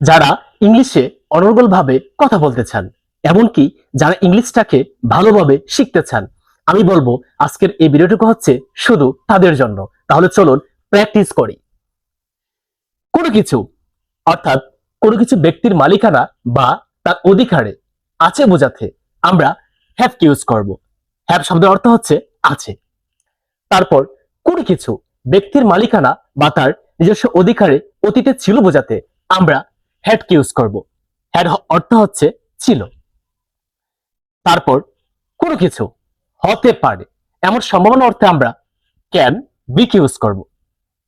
যারা ইংলিশে অনর্গল ভাবে কথা বলতে চান, এমনকি যারা ইংলিশটাকে ভালোভাবে শিখতে চান। আমি বলব, আজকের এই ভিডিওটুকু হচ্ছে শুধু তাদের জন্য। তাহলে চলুন প্র্যাকটিস করি। কোনো কিছু, অর্থাৎ কোনো কিছু ব্যক্তির মালিকানা বা তার অধিকারে আছে বোঝাতে আমরা হ্যাভ ইউজ করব। হ্যাভ শব্দের অর্থ হচ্ছে আছে। তারপর, কোনো কিছু ব্যক্তির মালিকানা বা তার নিজস্ব অধিকারে অতীতে ছিল বোঝাতে আমরা হ্যাড ইউজ করব। হ্যাড অর্থ হচ্ছে ছিল। তারপর কোনো কিছু হতে পারে। এমন সম্ভাবনা অর্থে আমরা ক্যান বি কে ইউজ করব।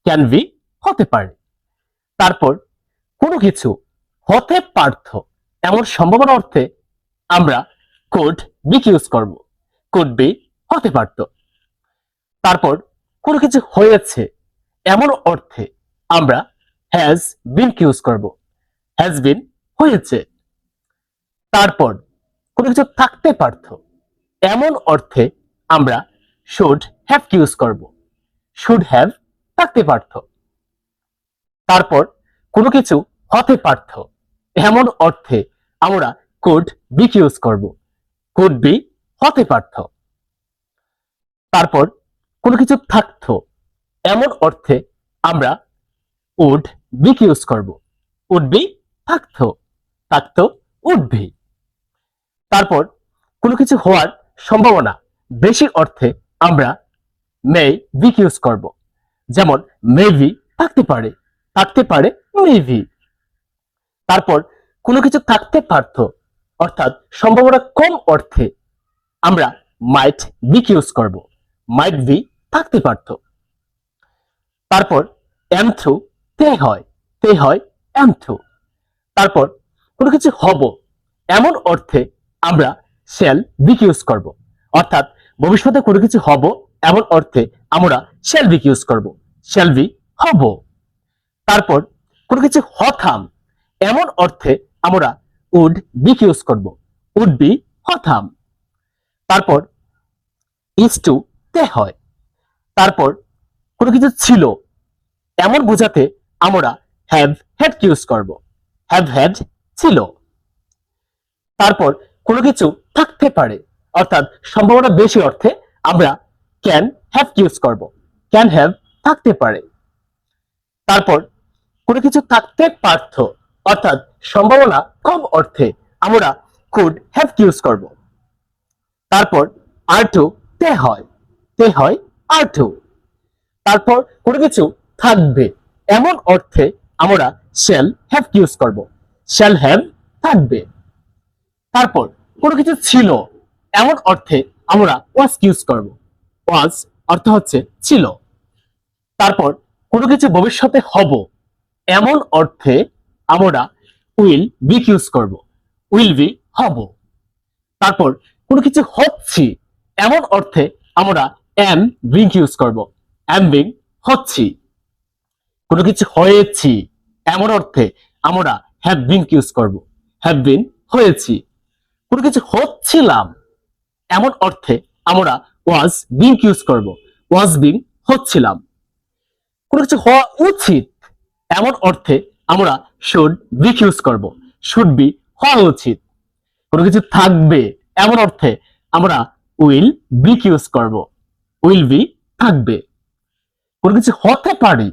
ক্যান বি হতে পারে। তারপর কোনো কিছু হতে পারত। এমন সম্ভাবনা অর্থে আমরা কোড বি ইউজ করব। কোড বি হতে পারত। তারপর কোনো কিছু হয়েছে। এমন অর্থে আমরা হ্যাজ বিন ইউজ করব। হ্যাজ বিন হয়েছে। তারপর কোনো কিছু থাকতে পারত। এমন অর্থে আমরা শুড হ্যাভ ইউজ করব। শুড হ্যাভ থাকতে পারত। তারপর কোনো কিছু হতে পারত। এমন অর্থে আমরা কুড বি ইউজ করব। কুড বি হতে পারত। তারপর কোনো কিছু থাকতো। এমন অর্থে আমরা উড বি ইউজ করব। উড বি থাকতো থাকতো উড তারপর কোনো কিছু হওয়ার সম্ভাবনা বেশি অর্থে আমরা মে বি ইউজ করব। যেমন মেবি থাকতে পারে থাকতে পারে মেবি তারপর কোনো কিছু থাকতে পারত, অর্থাৎ সম্ভাবনা কম অর্থে আমরা মাইট বি ইউজ করব মাইট বি থাকতে পারত। তারপর এম থ্রু তে হয় তে হয় এম থ্রু তারপর কোনো কিছু হব এমন অর্থে আমরা শেল বি ইউজ করব। অর্থাৎ ভবিষ্যতে কোনো কিছু হব এমন অর্থে আমরা শেল বি ইউজ করব। শেল বি হব। তারপর কোনো কিছু হথাম এমন অর্থে আমরা উড বি ইউজ করব। উড বি হথাম তারপর ইজ টু তে হয়। তারপর কোনো কিছু ছিল এমন বোঝাতে আমরা হ্যাভ হ্যাড ইউজ করব। হ্যাভ হ্যাড ছিল। তারপর কোনো কিছু থাকতে পারে, অর্থাৎ সম্ভাবনা বেশি অর্থে আমরা ক্যান হ্যাভ ইউজ করব। ক্যান হ্যাভ থাকতে পারে। তারপর কোনো কিছু থাকতে পারত, অর্থাৎ সম্ভাবনা কম অর্থে আমরা কুড হ্যাভ ইউজ করব। তারপর আর টু তে হয় তে হয় আর টু তারপর কোনো কিছু থাকবে, এমন অর্থে আমরা শ্যাল হ্যাভ ইউজ করব? শ্যাল হ্যাভ থাকবে। তারপর কোনো কিছু ছিল, এমন অর্থে আমরা ওয়াজ ইউজ করব? ওয়াজ অর্থ হচ্ছে ছিল। তারপর কোনো কিছু ভবিষ্যতে হব, এমন অর্থে আমরা উইল বি ইউজ করব? উইল বি হব। তারপর কোনো কিছু হচ্ছি, এমন অর্থে আমরা এম বিং ইউজ করব? এম বিং হচ্ছি। কোনো কিছু হয়েছি। এমন অর্থে আমরা হ্যাভ বিন ইউজ করব। হ্যাভ বিন হয়েছি। কোনো কিছু হচ্ছিলাম, এমন অর্থে আমরা ওয়াজ বিং ইউজ করব। ওয়াজ বিং হচ্ছিলাম। কোনো কিছু হওয়া উচিত, এমন অর্থে আমরা শুড বি ইউজ করব। শুড বি হওয়া উচিত। কোনো কিছু থাকবে, এমন অর্থে আমরা উইল বি ইউজ করব। উইল বি থাকবে। কোনো কিছু হতে পারি,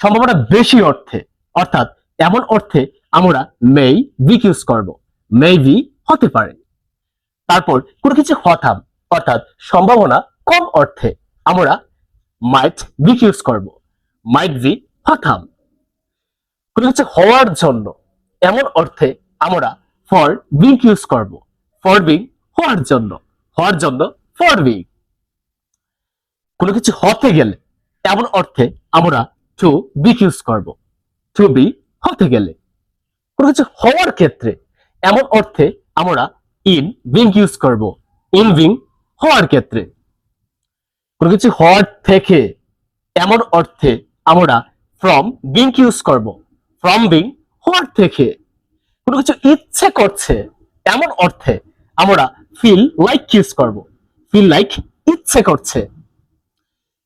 সম্ভাবনা বেশি অর্থে। অর্থাৎ এমন অর্থে আমরা মেই বি ইউজ করব। মে বি হতে পারে। তারপর কোনো কিছু হতাম, অর্থাৎ সম্ভাবনা কম অর্থে আমরা মাইট বি ইউজ করব। মাইট বি হতাম। কোনো কিছু হওয়ার জন্য এমন অর্থে আমরা ফর বিং ইউজ করব। ফর বিং হওয়ার জন্য হওয়ার জন্য ফর বিং কোনো কিছু হতে গেলে এমন অর্থে আমরা টু বিক ইউজ করব। টু বি হতে গেলে। কোনো কিছু হওয়ার ক্ষেত্রে এমন অর্থে আমরা ইন বিং ইউজ করব। ইন বিং হওয়ার ক্ষেত্রে। কোনো কিছু হওয়ার থেকে এমন অর্থে আমরা ফ্রম বিং ইউজ করব। ফ্রম বিং হওয়ার থেকে। কোনো কিছু ইচ্ছে করছে এমন অর্থে আমরা ফিল লাইক ইউজ করব। ফিল লাইক ইচ্ছে করছে।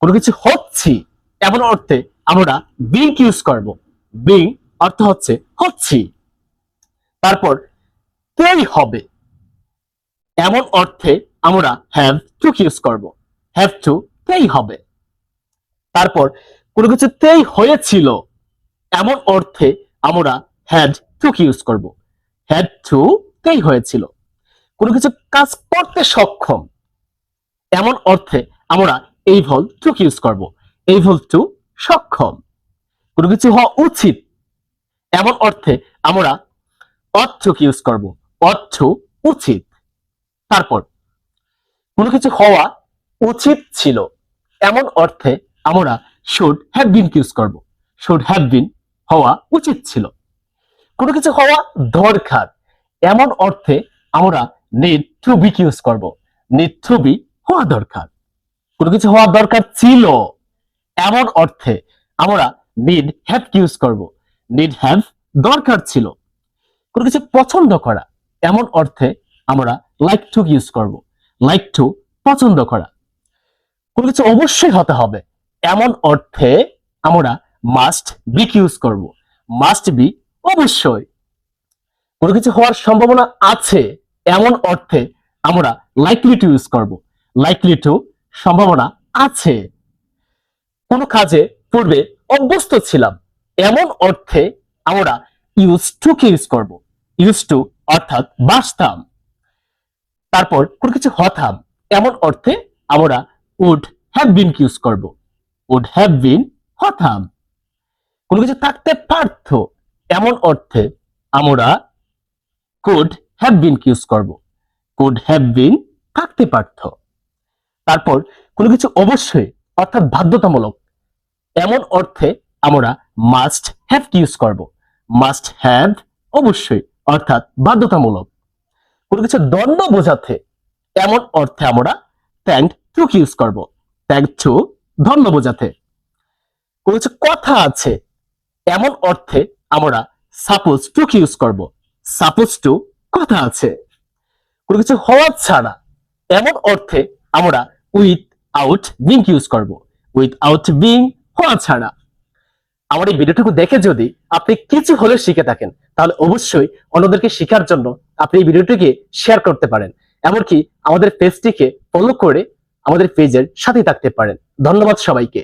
কোনো কিছু হচ্ছি এমন অর্থে আমরা বিং ইউজ করব। বিং অর্থ হচ্ছে হচ্ছি। তারপর, তেই হবে। এমন অর্থে আমরা হ্যাভ টু ইউজ করব। হ্যাভ টু তেই হবে। তারপর, কোনো কিছু তেই হয়েছিল, এমন অর্থে আমরা হ্যাড টু ইউজ করব। হ্যাড টু তেই হয়েছিল। কোনো কিছু কাজ করতে সক্ষম, এমন অর্থে আমরা এই ভল টু ইউজ করব। এই ভল টু সক্ষম। কোনো কিছু হওয়া উচিত। এমন অর্থে আমরা অর্থ ইউজ করব। অর্থ উচিত। তারপর, কোনো কিছু হওয়া উচিত ছিল। এমন অর্থে আমরা শুড হ্যাভ বিন ইউজ করব। শুড হ্যাভ বিন হওয়া উচিত ছিল। কোনো কিছু হওয়া দরকার। এমন অর্থে আমরা নিড টু বি ইউজ করব। নিড টু বি হওয়া দরকার। কোনো কিছু হওয়া দরকার ছিল। এমন অর্থে আমরা নিড হ্যাভ ইউজ করব। নিড হ্যাভ দরকার ছিল। কোনো কিছু পছন্দ করা। এমন অর্থে আমরা লাইক টু ইউজ করব। লাইক টু পছন্দ করা। কোনো কিছু অবশ্যই হতে হবে। এমন অর্থে আমরা মাস্ট বি ইউজ করব। মাস্ট বি অবশ্যই। কোনো কিছু হওয়ার সম্ভাবনা আছে। এমন অর্থে আমরা লাইকলি টু ইউজ করব। লাইকলি টু সম্ভাবনা আছে। কোনো কাজে পূর্বে অভ্যস্ত ছিলাম। এমন অর্থে আমরা ইউজ টু কে ইউজ করব। ইউজ টু অর্থাৎ বাসতাম তারপর কোনো কিছু হতাম। এমন অর্থে আমরা উড হ্যাভ বিন ইউজ করব। উড হ্যাভ বিন হতাম। কোনো কিছু থাকতে পারত। এমন অর্থে আমরা কুড হ্যাভ বিন ইউজ করব। কুড হ্যাভ বিন থাকতে পারত। তারপর কোনো কিছু অবশ্যই অর্থাৎ বাধ্যতামূলক এমন অর্থে আমরা মাস্ট হ্যাভ ইউজ করব। মাস্ট হ্যাভ অবশ্যই, অর্থাৎ বাধ্যতামূলক। কোনো কিছু দণ্ড বোঝাতে এমন অর্থে আমরা থ্যাংক টু ইউজ করব। থ্যাংক টু ধন্য বোঝাতে। কোনো কিছু কথা আছে, এমন অর্থে আমরা সাপোজ টু ইউজ করব। সাপোজ টু কথা আছে। কোনো কিছু হওয়া ছাড়া এমন অর্থে আমরা উইথ আউট বিং ইউজ করব। উইথ আউট বিং হওয়া ছাড়া। আমার এই ভিডিওটুকু দেখে যদি আপনি কিছু হলেও শিখে থাকেন, তাহলে অবশ্যই অন্যদেরকে শেখার জন্য আপনি এই ভিডিওটিকে শেয়ার করতে পারেন। এমনকি আমাদের পেজটিকে ফলো করে আমাদের পেজের সাথে থাকতে পারেন। ধন্যবাদ সবাইকে।